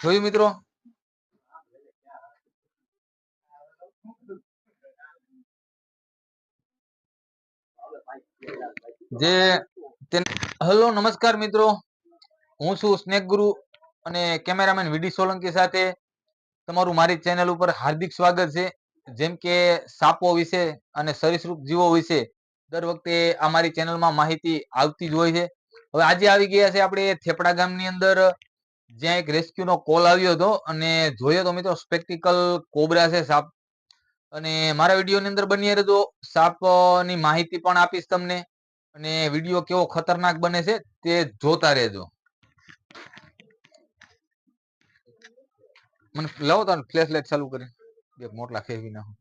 જોયું મિત્રો? જે હલો નમસ્કાર મિત્રો. હું છું સ્નેક ગુરુ અને કેમેરામેન વીડી સોલંકી સાથે તમારું મારી ચેનલ ઉપર હાર્દિક સ્વાગત છે. જેમ કે સાપો વિશે અને સરીસૃપ જીવો વિશે દર વખતે આ મારી ચેનલમાં માહિતી આવતી જ હોય છે. હવે આજે આવી ગયા છે આપણે થેપડા ગામની અંદર જ્યાં એક રેસ્ક્યુ નો કોલ આવ્યો હતો અને જોયો તો મિત્રો સ્પેક્ટિકલ કોબરા છે સાપ. અને મારા વિડીયોની અંદર બની રહેજો સાપની માહિતી પણ આપીશ તમને. અને વીડિયો કેવો ખતરનાક બને છે તે જોતા રહેજો. મને લાવો તો ફ્લેશ લાઈટ ચાલુ કરી બે મોટલા ખેવી નાખો.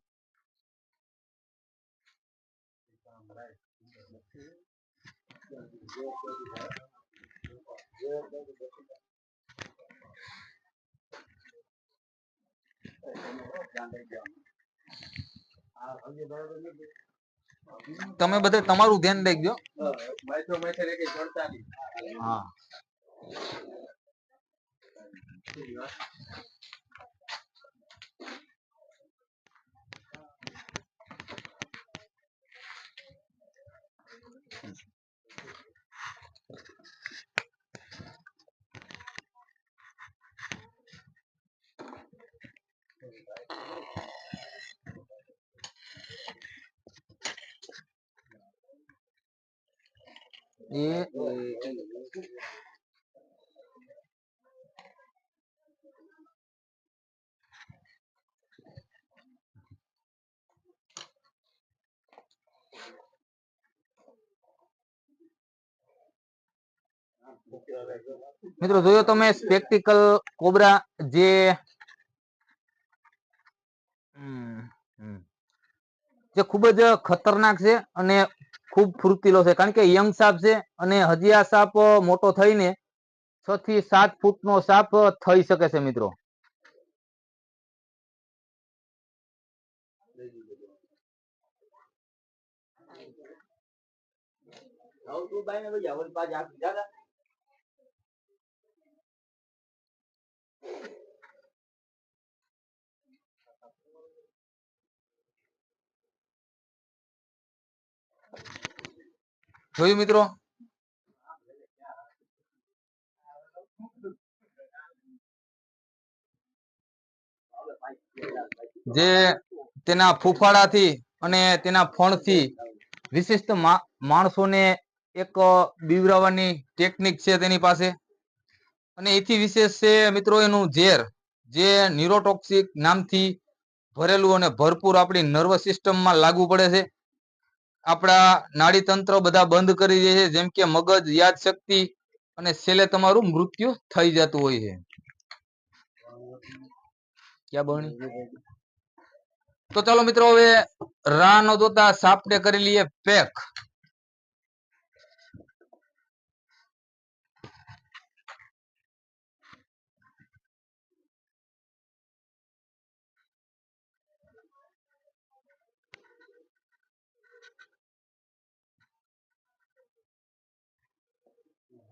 તમે બધે તમારું ધ્યાન રાખજો. હા. એ મિત્રો જોયો તમે સ્પેક્ટિકલ કોબરા જે હમ, હમ. જે ખૂબ જ ખતરનાક છે અને ખૂબ ફૂર્તિલો છે. કારણ કે યંગ સાપ છે અને હજી સાપ મોટો થઈને છ થી સાત ફૂટનો સાપ થઈ શકે છે મિત્રો. જોયું મિત્રો? જે તેના ફૂફાડાથી અને તેના ફણથી વિશિષ્ટ માણસોને એક બીવરાવવાની ટેકનિક છે તેની પાસે. અને એથી વિશેષ છે મિત્રો એનું ઝેર, જે ન્યુરોટોક્સિક નામથી ભરેલું અને ભરપૂર આપણી નર્વસ સિસ્ટમમાં લાગુ પડે છે. આપણા નાડી તંત્ર બધા બંધ કરી દે છે. જેમ કે મગજ યાદશક્તિ અને છેલ્લે તમારું મૃત્યુ થઈ જતું હોય છે. તો ચાલો મિત્રો, હવે રાનો જોતા સાપડે કરી લઈએ પેક.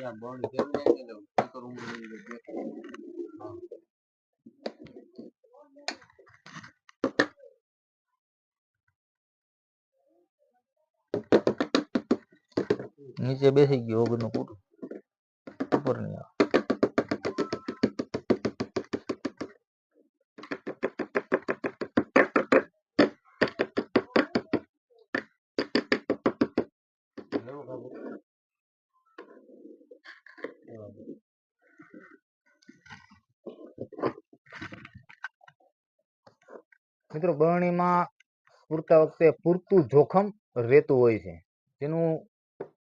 या बॉडी के लिए ले लो क्या करूंगा मैं ले ले नीचे બેસી ગયો ઓગનું પૂરું ઉપર મિત્રો, બરણીમાં પૂરતા વખતે પૂરતું જોખમ રહેતું હોય છે. તેનું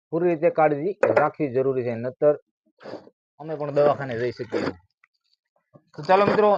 પૂરી રીતે કાળજી રાખવી જરૂરી છે. નતર અમે પણ દવાખાને જઈ શકીએ. તો ચાલો મિત્રો